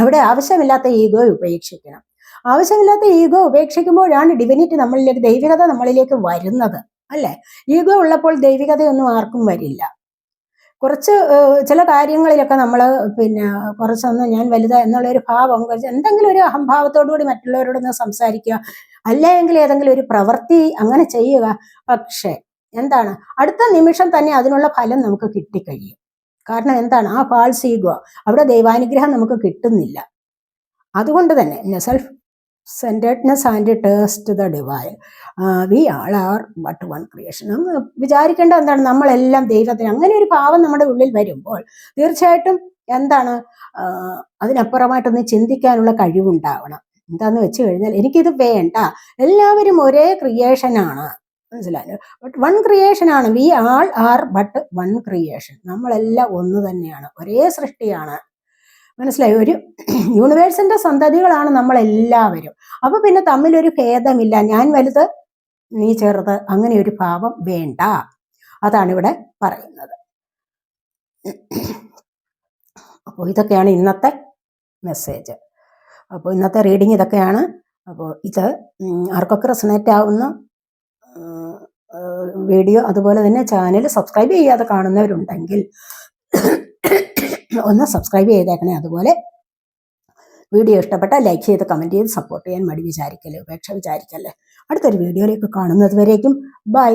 അവിടെ ആവശ്യമില്ലാത്ത ഈഗോ ഉപേക്ഷിക്കണം. ആവശ്യമില്ലാത്ത ഈഗോ ഉപേക്ഷിക്കുമ്പോഴാണ് ഡിവിനിറ്റി നമ്മളിലേക്ക് ദൈവികത നമ്മളിലേക്ക് വരുന്നത് അല്ലേ? ഈഗോ ഉള്ളപ്പോൾ ദൈവികതയൊന്നും ആർക്കും വരില്ല. കുറച്ച് ചില കാര്യങ്ങളിലൊക്കെ നമ്മൾ പിന്നെ കുറച്ചൊന്ന് ഞാൻ വലുത എന്നുള്ള ഒരു ഭാവം കുറച്ച് എന്തെങ്കിലും ഒരു അഹംഭാവത്തോടു കൂടി മറ്റുള്ളവരോടൊന്ന് സംസാരിക്കുക അല്ലെങ്കിൽ ഏതെങ്കിലും ഒരു പ്രവൃത്തി അങ്ങനെ ചെയ്യുക. പക്ഷേ എന്താണ്? അടുത്ത നിമിഷം തന്നെ അതിനുള്ള ഫലം നമുക്ക് കിട്ടിക്കഴിയും. കാരണം എന്താണ്? ആ ഫാൾസ് ഈഗോ അവിടെ ദൈവാനുഗ്രഹം നമുക്ക് കിട്ടുന്നില്ല. അതുകൊണ്ട് തന്നെ self centredness and taste the divine we all are but one creation. അങ്ങ് വിചാരിക്കേണ്ട എന്താണ്? നമ്മളെല്ലാം ദൈവത്തിന്. അങ്ങനെ ഒരു ഭാവം നമ്മുടെ ഉള്ളിൽ വരുമ്പോൾ തീർച്ചയായിട്ടും എന്താണ്? അതിനപ്പുറമായിട്ടൊന്ന് ചിന്തിക്കാനുള്ള കഴിവുണ്ടാവണം. എന്താന്ന് വെച്ച് കഴിഞ്ഞാൽ എനിക്കിത് വേണ്ട. എല്ലാവരും ഒരേ ക്രിയേഷനാണ് മനസ്സിലായോ? ബട്ട് വൺ ക്രിയേഷൻ ആണ്. We all are but one creation. നമ്മളെല്ലാം ഒന്ന് തന്നെയാണ്. ഒരേ സൃഷ്ടിയാണ്. മനസ്സിലായോ? ഒരു യൂണിവേഴ്സിന്റെ സന്തതികളാണ് നമ്മളെല്ലാവരും. അപ്പൊ പിന്നെ തമ്മിലൊരു ഭേദമില്ല. ഞാൻ വലുത് നീ ചെറുത് അങ്ങനെ ഒരു ഭാവം വേണ്ട. അതാണ് ഇവിടെ പറയുന്നത്. അപ്പോൾ ഇതൊക്കെയാണ് ഇന്നത്തെ മെസ്സേജ് അപ്പോൾ ഇന്നത്തെ റീഡിങ് ഇതൊക്കെയാണ്. അപ്പോൾ ഇത് ആർക്കൊക്കെ റെസണേറ്റ് ആവുന്ന വീഡിയോ അതുപോലെ തന്നെ ചാനൽ സബ്സ്ക്രൈബ് ചെയ്യാതെ കാണുന്നവരുണ്ടെങ്കിൽ ഒന്ന് സബ്സ്ക്രൈബ് ചെയ്തേക്കണേ. അതുപോലെ വീഡിയോ ഇഷ്ടപ്പെട്ടാൽ ലൈക്ക് ചെയ്ത് കമന്റ് ചെയ്ത് സപ്പോർട്ട് ചെയ്യാൻ മടി വിചാരിക്കല്ലേ ഉപേക്ഷ വിചാരിക്കല്ലേ. അടുത്തൊരു വീഡിയോയിലേക്ക് കാണുന്നത് വരേക്കും ബൈ